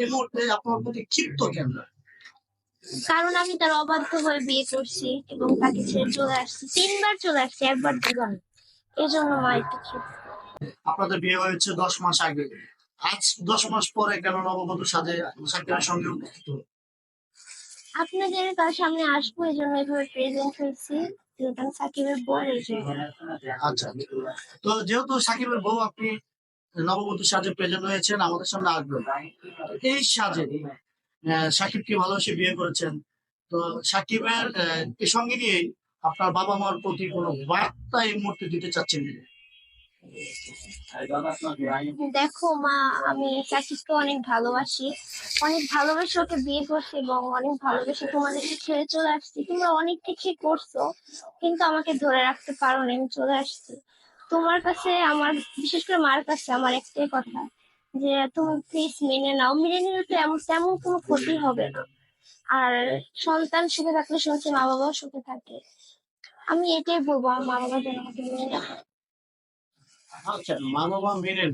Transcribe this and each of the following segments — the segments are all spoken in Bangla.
এই মুহূর্তে আপনার প্রতি ক্ষিপ্ত কেন? কারণ আমি তার অবাধ্য হয়ে বিয়ে করছি এবং তাকে ছেড়ে চলে আসছি। তিনবার চলে আসছি একবার দুবার জন্য মা একটু ক্ষিপ্ত। আপনাদের বিয়ে হয়েছে দশ মাস আগে। আজ দশ মাস পরে কেন নববধূ সাজে সাকিবের সঙ্গে উপস্থিত? আপনাদের তার সামনে আসব এই জন্য এভাবে প্রেজেন্ট হয়েছি। যেহেতু আমি সাকিবের বউ আচ্ছা তো যেহেতু সাকিবের বউ আপনি নববধূ সাজে প্রেজেন্ট হয়েছেন আমাদের সামনে আসবেন। এই সাজে সাকিবকে ভালোবেসে বিয়ে করেছেন। তো সাকিবের আহ, সঙ্গে নিয়ে আপনার বাবা মার প্রতি কোনো বার্তা এই মুহূর্তে দিতে চাচ্ছেন দেখো মা আমি চাচিকে অনেক ভালোবাসি। অনেক ভালোবেসে ওকে বিয়ে করছি এবং অনেক ভালোবেসে তোমাদেরকে ছেড়ে চলে আসছি। তোমরা অনেক কিছুই করছ কিন্তু আমাকে ধরে রাখতে পারো না আমি চলে আসছি। তোমার কাছে আমার বিশেষ করে মার কাছে আমার একটাই কথা যে তুমি প্লিজ মেনে নাও। মেনে নিলে তো এমন তেমন কোনো ক্ষতি হবে না। আর সন্তান সুখে থাকলে শুনছি মা বাবাও সুখে থাকে। আমি এটাই বলব আমার মা বাবা যেন আমাকে মেনে নেয়। আচ্ছা মা বাবা মেনে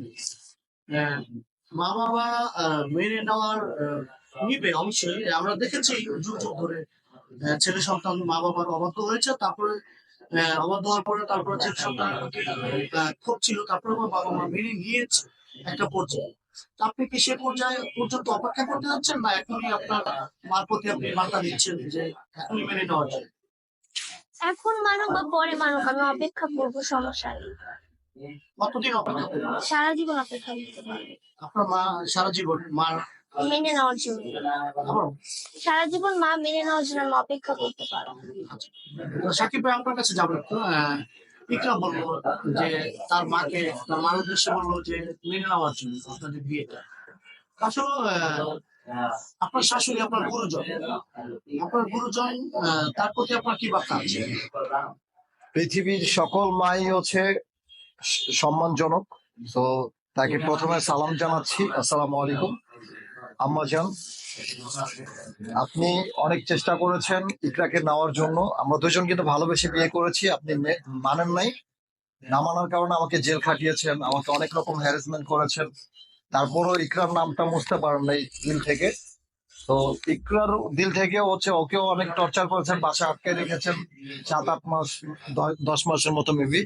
আহ, মা বাবা মেনে নেওয়ার নিবে অবশ্যই। আমরা দেখেছি যুগ যুগ ধরে ছেলে সন্তান মা বাবার অবাধ্য হয়েছে। তারপরে অবাধ্য হওয়ার পরে তারপরে ছেলে সন্তান খুব ছিল। তারপরে আমার বাবা মা মেনে নিয়েছে। একটা পর্যায়ে। তা আপনি কি সে পর্যায়ে পর্যন্ত অপেক্ষা করতে যাচ্ছেন না এখনই আপনার মার প্রতি আপনি বার্তা দিচ্ছেন যে এখনই মেনে নেওয়া যায়? এখন মানুক বা পরে মানুক আমি অপেক্ষা করব সমস্যা নেই। কতদিন অপেক্ষা করবেন? সারা জীবন অপেক্ষা করতে পারবে। আপনার মা সারা জীবন মার মেনে নেওয়ার জন্য। সারা জীবন মা মেনে নেওয়ার জন্য আমি অপেক্ষা করতে পারো তো সাকিব ভাই আপনার কাছে যাব ইকরা বলল যে তার মাকে তার মার উদ্দেশ্যে বলল যে মেনে নেওয়ার জন্য আপনাদের বিয়েটা। আসলে আপনার শাশুড়ি আপনার গুরুজন। আপনার গুরুজন তার প্রতি আপনার কি বার্তা আছে? পৃথিবীর সকল মাই হচ্ছে সম্মানজনক। তো তাকে প্রথমে সালাম জানাচ্ছি। আসসালামু আলাইকুম। আম্মাজান আপনি অনেক চেষ্টা করেছেন ইকরাকে নেওয়ার জন্য। আমরা দুজন কিন্তু ভালোবেসে বিয়ে করেছি, আপনি মানেন নাই। না মানার কারণে আমাকে জেল খাটিয়েছেন, আমাকে অনেক রকম হ্যারাসমেন্ট করেছেন। তারপরও ইকরার নামটা মুছতে পারেন নাই দিল থেকে। তো ইকরার দিল থেকে হচ্ছে ওকেও অনেক টর্চার করেছেন, বাসা আটকে রেখেছেন সাত আট মাস, দশ মাসের মতো মেবি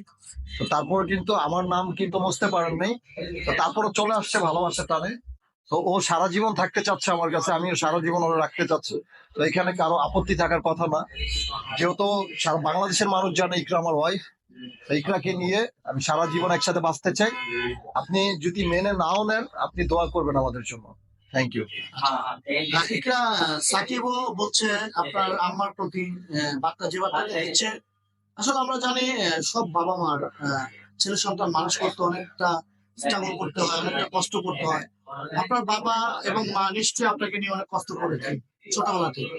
তো তারপর কিন্তু আমার নাম কিন্তু মুছতে পারেন নাই। তো তারপরও চলে আসছে ভালোবাসা টানে তো ও সারা জীবন থাকতে চাচ্ছে আমার কাছে, আমিও সারা জীবন ওরা রাখতে চাচ্ছে। তো এখানে কারও আপত্তি থাকার কথা না। যেহেতু বাংলাদেশের মানুষ জানে ইকরা আমার ওয়াইফ ইকরাকে নিয়ে আমি সারা জীবন একসাথে বাঁচতে চাই। আপনি যদি মেনে নাও নেন, আপনি দোয়া করবেন আমাদের জন্য। থ্যাংক ইউ ইকরা সাকিবও বলছে, আপনার আম্মার প্রতি বার্তা যে বার্তা দিচ্ছে, আসলে আমরা জানি সব বাবা মার ছেলে সন্তান মানুষ করতে অনেকটা স্ট্রাগল করতে হয়, অনেকটা কষ্ট করতে হয়। আপনার বাবা এবং মা নিশ্চয়ই আপনাকে নিয়ে অনেক কষ্ট করেছে ছোটবেলা থেকে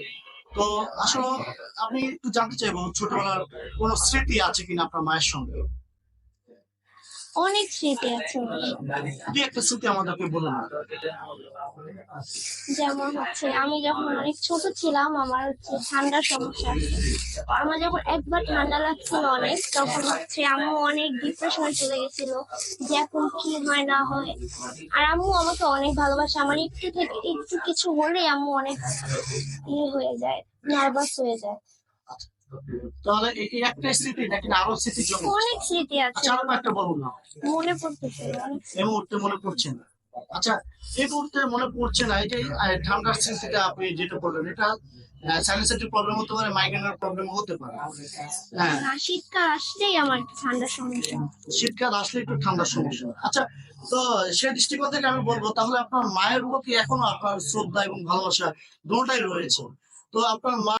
তো আসলে আমি একটু জানতে চাইব ছোটবেলার কোন স্মৃতি আছে কিনা আপনার মায়ের সঙ্গে? অনেক স্মৃতি আছে। দুই একটা স্মৃতি আমাদেরকে বলুন না। যেমন হচ্ছে আমি যখন অনেক ছোট ছিলাম আমার হচ্ছে ঠান্ডার সমস্যা আমার যখন একবার ঠান্ডা লাগছিল অনেক তখন হচ্ছে আম্মু অনেক ডিপ্রেশনে চলে গেছিল যে এখন কি হয় না হয়। আর আম্মু আমাকে অনেক ভালোবাসে আমার একটু থেকে একটু কিছু হলে আম্মু অনেক ইয়ে হয়ে যায় নার্ভাস হয়ে যায়। তাহলে এই একটা স্মৃতি নাকি আরও স্মৃতি জন্য অনেক স্মৃতি আছে। আচ্ছা আরও একটা বলুন না। মনে পড়তেছে এই মুহূর্তে মনে পড়ছে না। আচ্ছা এই মুহূর্তে মনে পড়ছে না আহ, ঠান্ডার স্মৃতিটা আপনি যেটা বললেন এটা প্রবলেম হতে পারে মাইগ্রেনের প্রবলেম হতে পারে। হ্যাঁ। শীতকাল আসলেই আমার ঠান্ডার সমস্যা। শীতকাল আসলে একটু ঠান্ডার সমস্যা। আচ্ছা তো সে দৃষ্টিকোণ থেকে আমি বলব তাহলে আপনার মায়ের প্রতি এখনও আপনার শ্রদ্ধা এবং ভালোবাসা দুটাই রয়েছে। তো আপনার মা